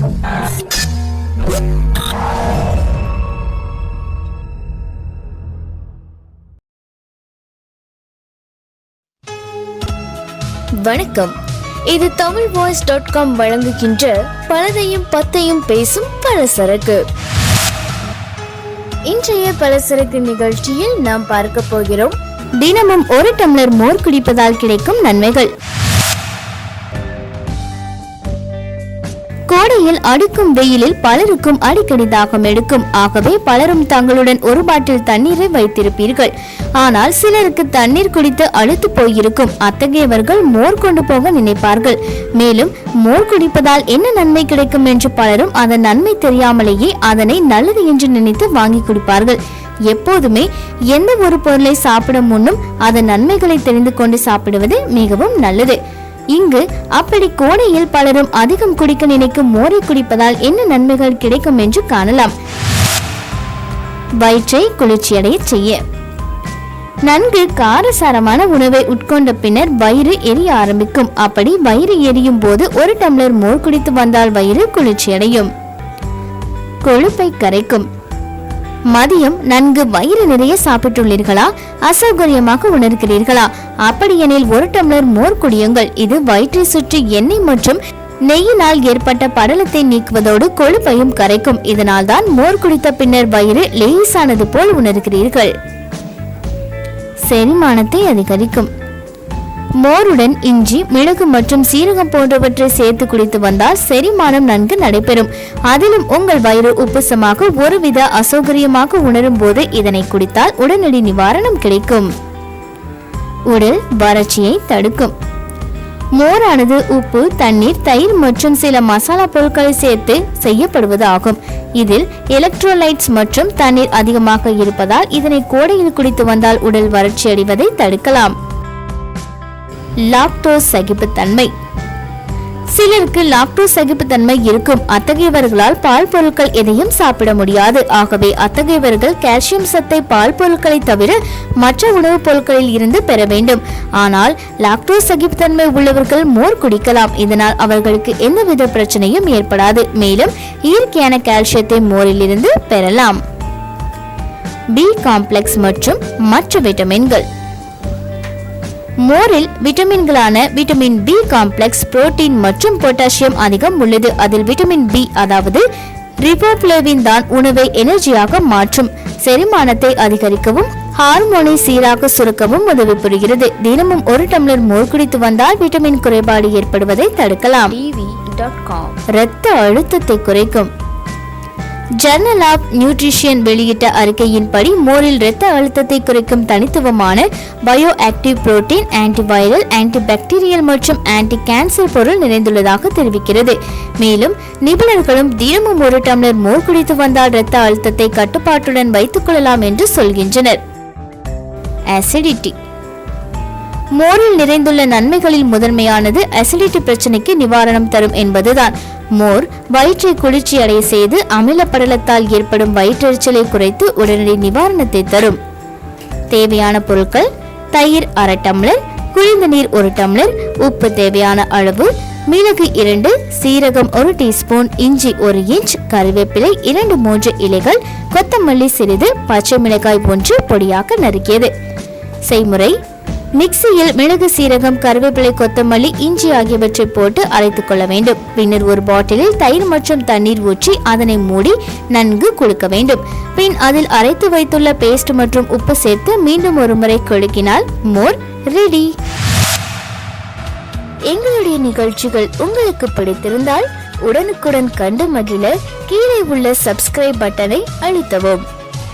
வணக்கம். இது Tamil voice dot com வழங்குகின்ற பலதையும் பத்தையும் பேசும் பலசரக்கு. இன்றைய பலசரக்கு நிகழ்ச்சியில் நாம் பார்க்க போகிறோம். தினமும் ஒரு டம்ளர் மோர் குடிப்பதால் கிடைக்கும் நன்மைகள். கோடையில் அடுக்கும் வெயிலில் பலருக்கும் அடிக்கடி தாகம் எடுக்கும். ஆகவே பலரும் தங்களுடன் ஒரு பாட்டில் தண்ணீரை வைத்திருப்பீர்கள். ஆனால் சிலருக்கு தண்ணீர் குடித்து அழுத்து போயிருக்கும். அத்தகையவர்கள் மோர் கொண்டு போக நினைப்பார்கள். மேலும் மோர் குடிப்பதால் என்ன நன்மை கிடைக்கும் என்று பலரும் அதன் நன்மை தெரியாமலேயே அதனை நல்லது என்று நினைத்து வாங்கி குடிப்பார்கள். எப்போதுமே எந்த ஒரு பொருளை சாப்பிடும் முன்னும் அதன் நன்மைகளை தெரிந்து கொண்டு சாப்பிடுவது மிகவும் நல்லது. இங்கு அப்படி கோடையில் பலரும் அதிகம் குடிக்க நினைக்கும் மோரை குடிப்பதால் என்ன நன்மைகள் கிடைக்கும் என்று காணலாம். வயிற்றை குளிர்ச்சியடைய செய்ய. நன்கு காரசாரமான உணவை உட்கொண்ட பின்னர் வயிறு எரிய ஆரம்பிக்கும். அப்படி வயிறு எரியும் போது ஒரு டம்ளர் மோர் குடித்து வந்தால் வயிறு குளிர்ச்சியடையும். கொழுப்பை கரைக்கும். மதியம் நன்கு வயிறு நிறைய சாப்பிட்டுள்ளீர்களா? அசௌகரியமாக உணர்கிறீர்களா? அப்படியெனில் ஒரு டம்ளர் மோர் குடியுங்கள். இது வயிற்றை சுற்றி எண்ணெய் மற்றும் நெய்யினால் ஏற்பட்ட படலத்தை நீக்குவதோடு கொழுப்பையும் கரைக்கும். இதனால்தான் மோர் குடித்த பின்னர் வயிறு லேசானது போல் உணர்கிறீர்கள். செரிமானத்தை அதிகரிக்கும். மோருடன் இஞ்சி மிளகு மற்றும் சீரகம் போன்றவற்றை சேர்த்து குடித்து வந்தால் செரிமானம் நன்கு நடைபெறும். அதிலும் உங்கள் வயிறு உப்புசமாக ஒருவித அசௌகரியமாக உணரும் போது இதனை குடித்தால் உடனடி நிவாரணம் கிடைக்கும். உடல் வறட்சியை தடுக்கும். மோரானது உப்பு தண்ணீர் தயிர் மற்றும் சில மசாலா பொருட்களை சேர்த்து செய்யப்படுவது ஆகும். இதில் எலக்ட்ரோலைட்ஸ் மற்றும் தண்ணீர் அதிகமாக இருப்பதால் இதனை கோடையில் குடித்து வந்தால் உடல் வறட்சி அடைவதை தடுக்கலாம். லாக்டோஸ் சகிப்புத்தன்மை. சிலருக்கு லாக்டோஸ் சகிப்புத்தன்மை இருக்கும். அத்தகையவர்களால் பால் பொருட்கள் எதையும் சாப்பிட முடியாது. ஆகவே அத்தகையவர்கள் கால்சியம் சத்தை பால் பொருட்களை தவிர மற்ற உணவுப் பொருட்களில் இருந்து பெற வேண்டும். ஆனால் லாக்டோஸ் சகிப்புத்தன்மை உள்ளவர்கள் மோர் குடிக்கலாம். இதனால் அவர்களுக்கு எந்தவித பிரச்சனையும் ஏற்படாது. மேலும் இயற்கையான கால்சியத்தை மோரில் இருந்து பெறலாம். பி காம்ப்ளெக்ஸ் மற்றும் மற்ற விட்டமின்கள் மோரில் விட்டமின்களான விட்டமின் பி காம்ப்ளெக்ஸ் புரோட்டீன் மற்றும் பொட்டாசியம் அதிகம் உள்ளது. அதில் விட்டமின் பி அதாவது ரிபோப்ளேவின் தான் உணவை எனர்ஜியாக மாற்றும். செரிமானத்தை அதிகரிக்கவும் ஹார்மோனை சீராக சுரக்கவும் உதவி புரிகிறது. தினமும் ஒரு டம்ளர் மோர் குடித்து வந்தால் விட்டமின் குறைபாடு ஏற்படுவதை தடுக்கலாம். இரத்த அழுத்தத்தை குறைக்கும். ஜர்னல் ஆஃப் நியூட்ரிஷியன் வெளியிட்ட அறிக்கையின்படி மோரில் இரத்த அழுத்தத்தை குறைக்கும் தனித்துவமான bio active protein antiviral antibacterial மற்றும் ஆன்டி கேன்சர் பொருள் நிறைந்துள்ளதாக தெரிவிக்கிறது. மேலும் நிபுணர்களும் தினமும் ஒரு டம்ளர் மோர் குடித்து வந்தால் இரத்த அழுத்தத்தை கட்டுப்பாட்டுடன் வைத்துக் கொள்ளலாம் என்று சொல்கின்றனர். அசிடிட்டி மோரில் நிறைந்துள்ள நன்மைகளில் முதன்மையானது அசிடிட்டி பிரச்சனைக்கு நிவாரணம் தரும் என்பதுதான். மோர் வயிற்றை குளிர்ச்சி அடைய செய்து அமில படலத்தால் ஏற்படும் வயிற்றெரிச்சலை குறைத்து உடனடி நிவாரணத்தை தரும். தேவையான பொருட்கள் தயிர் அரை டம்ளர் குளிர்ந்த நீர் ஒரு டம்ளர் உப்பு தேவையான அளவு மிளகு இரண்டு சீரகம் ஒரு டீஸ்பூன் இஞ்சி ஒரு இன்ச் கருவேப்பிலை இரண்டு மூன்று இலைகள் கொத்தமல்லி சிறிது பச்சை மிளகாய் ஒன்று பொடியாக நறுக்கியது. செய்முறை மிக்சியில் மிளகு சீரகம் கருவேப்பிலை கொத்தமல்லி இஞ்சி ஆகியவற்றை போட்டு அரைத்துக் கொள்ள வேண்டும். பின்னர் ஒரு பாட்டிலில் தயிர் மற்றும் தண்ணீர் ஊற்றி அதனை மூடி நன்கு குலுக்க வேண்டும். பின் அதில் அரைத்து வைத்துள்ள பேஸ்ட் மற்றும் உப்பு சேர்த்து மீண்டும் ஒரு முறை குலுக்கினால் மோர் ரெடி எங்களுடைய நிகழ்ச்சிகள் உங்களுக்கு பிடித்திருந்தால் உடனுக்குடன் கண்டு மகிழ கீழே உள்ள சப்ஸ்கிரைப் பட்டனை அழுத்தவும்.